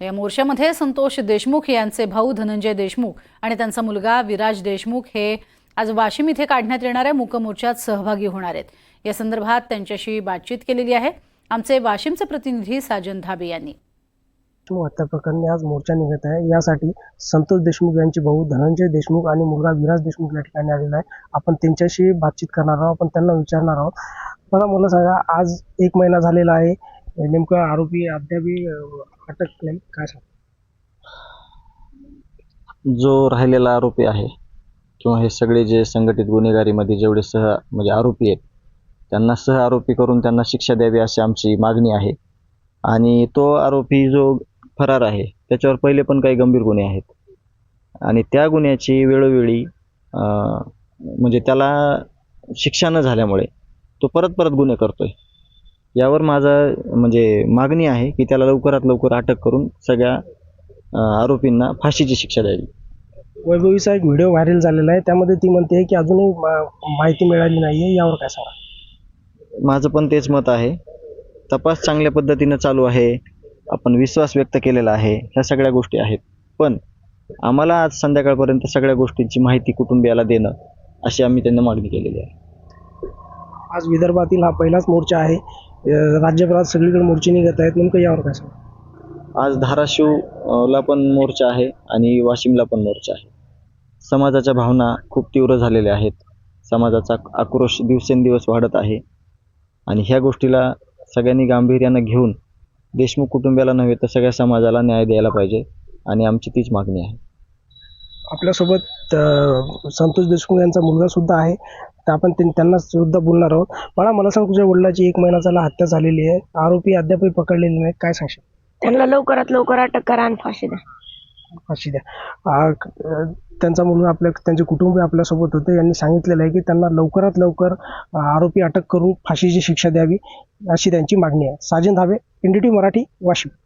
या मोर्चामध्ये संतोष देशमुख यांचे भाऊ धनंजय देशमुख आणि त्यांचा मुलगा विराज देशमुख हे आज वाशिम इथे काढण्यात येणाऱ्या मूकमोर्चात सहभागी होणार आहेत. या संदर्भात त्यांच्याशी बातचीत केलेली आहे. आमचे वाशिमचे प्रतिनिधी साजन धाबे यांनी. हत्या प्रकरणी आज मोर्चा निघत आहे. यासाठी संतोष देशमुख यांचे भाऊ धनंजय देशमुख आणि मुलगा विराज देशमुख या ठिकाणी आलेला आहे. आपण त्यांच्याशी बातचीत करणार आहोत. आपण त्यांना विचारणार आहोत. मला मला सांगा आज एक महिना झालेला आहे. नेमकं आरोपी अद्यापही अटक काय सांग जो राहिलेला आरोपी आहे किंवा हे सगळे जे संघटित गुन्हेगारीमध्ये जेवढे सह म्हणजे आरोपी आहेत त्यांना सह आरोपी करून त्यांना शिक्षा द्यावी अशी आमची मागणी आहे. आणि तो आरोपी जो फरार आहे त्याच्यावर पहिले पण काही गंभीर गुन्हे आहेत. आणि त्या गुन्ह्याची वेळोवेळी म्हणजे त्याला शिक्षा न झाल्यामुळे तो परत परत गुन्हे करतोय. यावर माझा म्हणजे मागणी आहे की त्याला लवकरात लवकर अटक करून सगळ्या आरोपींना फाशीची शिक्षा द्यावी. वैभवीचा एक व्हिडिओ व्हायरल झालेला आहे. त्यामध्ये ती म्हणते की अजूनही मा- माहिती मिळाली नाही आहे यावर काय सांगा? माझं पण तेच मत आहे. तपास चांगल्या पद्धतीनं चालू आहे. आपण विश्वास व्यक्त केलेला आहे. ह्या सगळ्या गोष्टी आहेत. पण आम्हाला आज संध्याकाळपर्यंत सगळ्या गोष्टींची माहिती कुटुंबियाला देणं अशी आम्ही त्यांना मागणी केलेली आहे. आज विदर्भातील हा पहिलाच मोर्चा आहे. राज्यभरात सगळीकडे मोर्चे निघत आहेत. नेमकं यावर काय सांगा आज धाराशिव अ, ला पण मोर्चा आहे आणि वाशिमला पण मोर्चा आहे. समाजाच्या भावना खूप तीव्र झालेल्या आहेत. समाजाचा आक्रोश दिवसेंदिवस वाढत आहे. आणि ह्या गोष्टीला सगळ्यांनी गांभीर्यानं घेऊन देशमुख कुटुंबियाला नव्हे तर सगळ्या समाजाला न्याय द्यायला पाहिजे आणि आमची तीच मागणी आहे. आपल्यासोबत संतोष देशमुख यांचा मुलगा सुद्धा आहे. तर आपण त्यां- त्यांना सुद्धा बोलणार आहोत. मला मला सांग तुझ्या वडिलाची एक महिना झाला हत्या झालेली आहे. आरोपी अद्यापही पकडलेले नाहीत. काय सांगशील? त्यांना लवकरात लवकर अटक करा आणि फाशी द्या. फाशी द्या. त्यांचा मुलगा आपल्या त्यांचे कुटुंबीय आपल्यासोबत होते. यांनी सांगितलेलं आहे की त्यांना लवकरात लवकर आरोपी अटक करून फाशीची शिक्षा द्यावी अशी त्यांची मागणी आहे. साजन धाबे एनडीटी मराठी वाशिम.